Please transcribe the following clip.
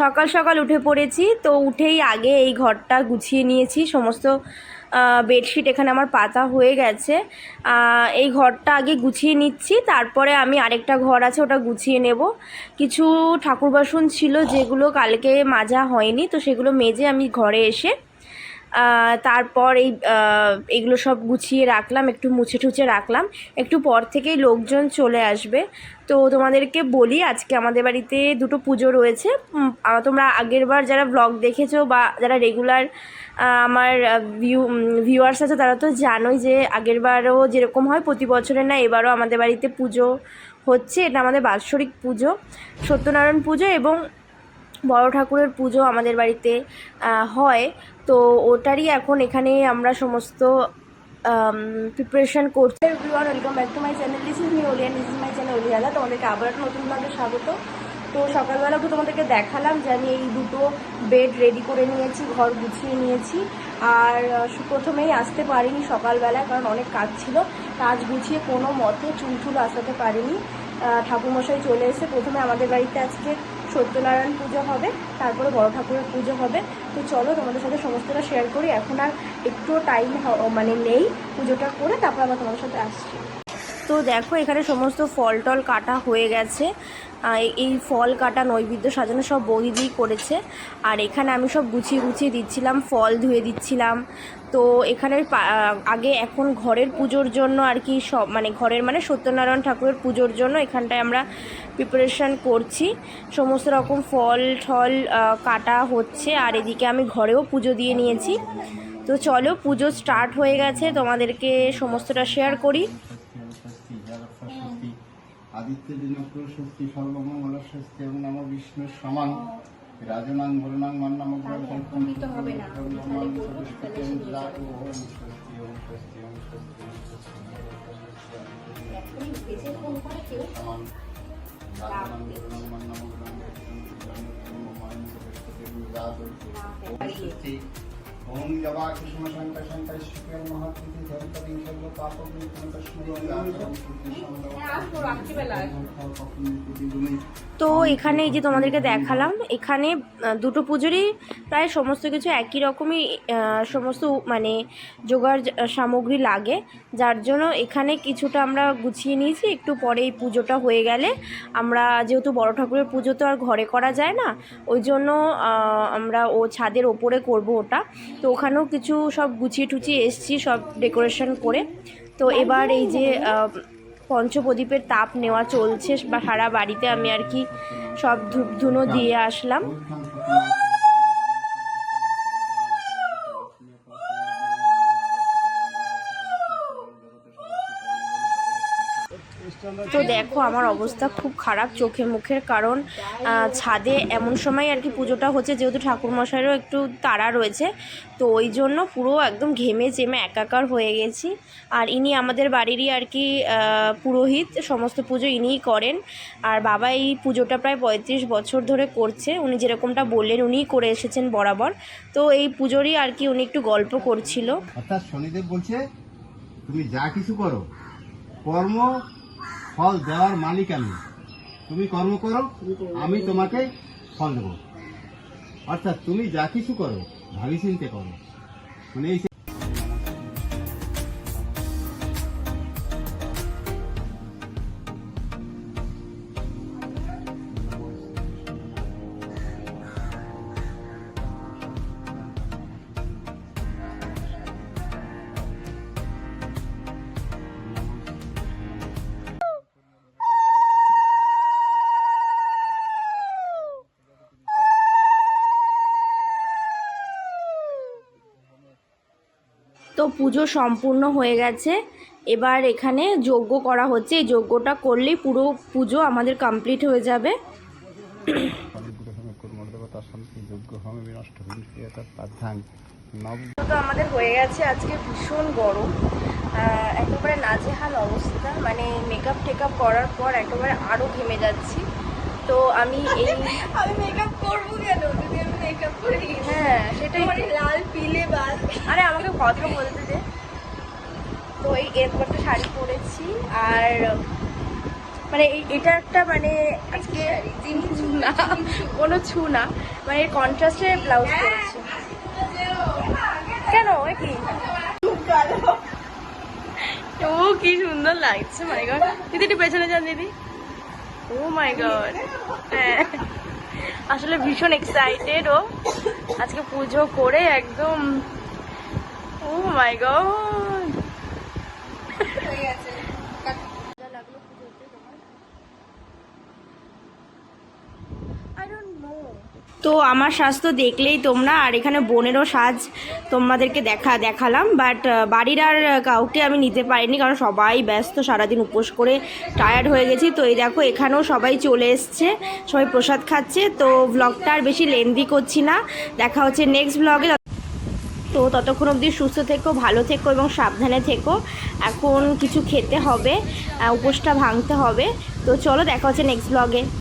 সকাল সকাল উঠে পড়েছি, তো উঠেই আগে এই ঘরটা গুছিয়ে নিয়েছি, সমস্ত বেডশিট এখানে আমার পাতা হয়ে গেছে। এই ঘরটা আগে গুছিয়ে নিচ্ছি, তারপরে আমি আরেকটা ঘর আছে ওটা গুছিয়ে নেব। কিছু ঠাকুর বাসন ছিল যেগুলো কালকে মাজা হয়নি, তো সেগুলো মেজে আমি ঘরে এসে তারপর এই এগুলো সব গুছিয়ে রাখলাম, একটু মুছে টুছে রাখলাম। একটু পর থেকেই লোকজন চলে আসবে। তো তোমাদেরকে বলি, আজকে আমাদের বাড়িতে দুটো পুজো রয়েছে। তোমরা আগের বার যারা ব্লগ দেখেছ বা যারা রেগুলার আমার ভিউ ভিউয়ার্স আছে, তারা তো জানোই যে আগের বারও যেরকম হয় প্রতি বছরের না, এবারও আমাদের বাড়িতে পুজো হচ্ছে। এটা আমাদের বাৎসরিক পুজো, সত্যনারায়ণ পুজো এবং বড় ঠাকুরের পুজো আমাদের বাড়িতে হয়। তো ওটারই এখন এখানে আমরা সমস্ত প্রিপারেশন করছি। Welcome back to my channel this is me Oliyan this is my channel Oliyala তোমাদেরকে আবার একটা নতুন ভাবে স্বাগত। তো সকালবেলা তো তোমাদেরকে দেখালাম যে আমি এই দুটো বেড রেডি করে নিয়েছি, ঘর গুছিয়ে নিয়েছি। আর প্রথমেই আসতে পারিনি সকালবেলা কারণ অনেক কাজ ছিল। কাজ গুছিয়ে কোনো মতে চুল চুল আসাতে পারিনি। ঠাকুরমশাই চলে এসে প্রথমে আমাদের বাড়িতে আজকে সত্যনারায়ণ পুজো হবে, তারপরে বড় ঠাকুরের পুজো হবে। তো চলো তোমাদের সাথে সমস্তটা শেয়ার করি। এখন আর একটু টাইম মানে নেই পুজোটা করে, তারপর আবার তোমাদের সাথে আসছি। তো দেখো, এখানে সমস্ত ফল টল কাটা হয়ে গেছে। এই ফল কাটা, নৈবেদ্য সাজানো সব বৌদিদি করেছে। আর এখানে আমি সব গুছিয়ে গুছিয়ে দিচ্ছিলাম, ফল ধুয়ে দিচ্ছিলাম। তো এখানে আগে এখন ঘরের পুজোর জন্য আর কি সব মানে ঘরের মানে সত্যনারায়ণ ঠাকুরের পুজোর জন্য এখানটায় আমরা প্রিপারেশান করছি। সমস্ত রকম ফল ঠল কাটা হচ্ছে। আর এদিকে আমি ঘরেও পুজো দিয়ে নিয়েছি। তো চলো, পুজো স্টার্ট হয়ে গেছে। তোমাদেরকে সমস্তটা শেয়ার করি। আদিত্য দিনক্র ষষ্ঠী সর্বমঙ্গল ষষ্ঠী এবং নাম বিষ্ণু সমান রাজনাং বরুণাং মান্নাম হবে না ওম জবা কৃষ্ণ শঙ্কর শঙ্কর শুক্র মহাতিথি ধরতরিং সর্ব পাপ তো এখানে এই যে তোমাদেরকে দেখালাম এখানে দুটো পুজোরই প্রায় সমস্ত কিছু একই রকমই সমস্ত মানে জোগাড় সামগ্রী লাগে। যার জন্য এখানে কিছুটা আমরা গুছিয়ে নিয়েছি একটু পরে এই পুজোটা হয়ে গেলে আমরা যেহেতু বড় ঠাকুরের পুজো তো আর ঘরে করা যায় না ওই জন্য আমরা ও ছাদের ওপরে করব ওটা। তো ওখানেও কিছু সব গুছিয়ে টুচিয়ে এসছি, সব ডেকোরেশন করে। তো এবার এই যে পঞ্চপ্রদীপের তাপ নেওয়া চলছে বা সারা বাড়িতে আমি আর কি সব ধূপ ধুনো দিয়ে আসলাম। তো দেখো, আমার অবস্থা খুব খারাপ চোখে মুখের কারণ ছাদে এমন সময় আর কি পুজোটা হচ্ছে, যেহেতু ঠাকুরমশাইয়েরও একটু তাড়া রয়েছে, তো ওই জন্য পুরো একদম ঘেমে চেমে একাকার হয়ে গেছি। আর ইনি আমাদের বাড়িরই আর কি পুরোহিত, সমস্ত পুজো ইনিই করেন। আর বাবা এই পুজোটা প্রায় পঁয়ত্রিশ বছর ধরে করছে, উনি যেরকমটা বললেন উনিই করে এসেছেন বরাবর। তো এই পুজোরই আর কি উনি একটু গল্প করছিল। অর্থাৎ শনিদেব বলছে, তুমি যা কিছু করো, কর্ম ফল দেওয়ার মালিক আমি। তুমি কর্ম করো, আমি তোমাকে ফল দেবো। অর্থাৎ তুমি যা কিছু করো ভাবি চিন্তে করো। মানে এই তো পুজো সম্পূর্ণ হয়ে গেছে। এবার এখানে যজ্ঞ করা হচ্ছে। এই যজ্ঞটা করলেই পুরো পুজো আমাদের কমপ্লিট হয়ে যাবে। তো আমাদের হয়ে গেছে আজকে ভীষণ গরম। একেবারে নাজেহাল অবস্থা। মানে মেকআপ টেকআপ করার পর একেবারে আরও ঘেমে যাচ্ছি। তো আমি এই আমি মেকআপ করব কেন? যদি আমি মেকআপ করি। হ্যাঁ সেটাই লাল পিলে বাল। আরে আমাকে কথা বলতে দে তো এই এরপরটা শাড়ি পরেছি আর মানে এই- এটা একটা মানে আজকে না কোনো ছু না। মানে কন্ট্রাস্টে ব্লাউজ করেছে কেন? কি? ও কি সুন্দর লাগছে গড দিদি একটু পেছনে যান দিদি। মাই গড হ্যাঁ। আসলে ভীষণ এক্সাইটেড ও। আজকে পুজো করে একদম ও মাই গড তো আমার তো দেখলেই তোমরা, আর এখানে বোনেরও সাজ তোমাদেরকে দেখা, দেখালাম বাট বাড়ির আর কাউকে আমি নিতে পারিনি, কারণ সবাই ব্যস্ত, সারাদিন উপোস করে টায়ার্ড হয়ে গেছি। তো এই দেখো, এখানেও সবাই চলে এসছে, সবাই প্রসাদ খাচ্ছে। তো ব্লগটা আর বেশি লেন্দি করছি না, দেখা হচ্ছে নেক্সট ব্লগে তো ততক্ষণ অবধি সুস্থ থেকো, ভালো থেকো এবং সাবধানে থেকো। এখন কিছু খেতে হবে উপোসটা ভাঙতে হবে। তো চলো, দেখা হচ্ছে নেক্সট ব্লগে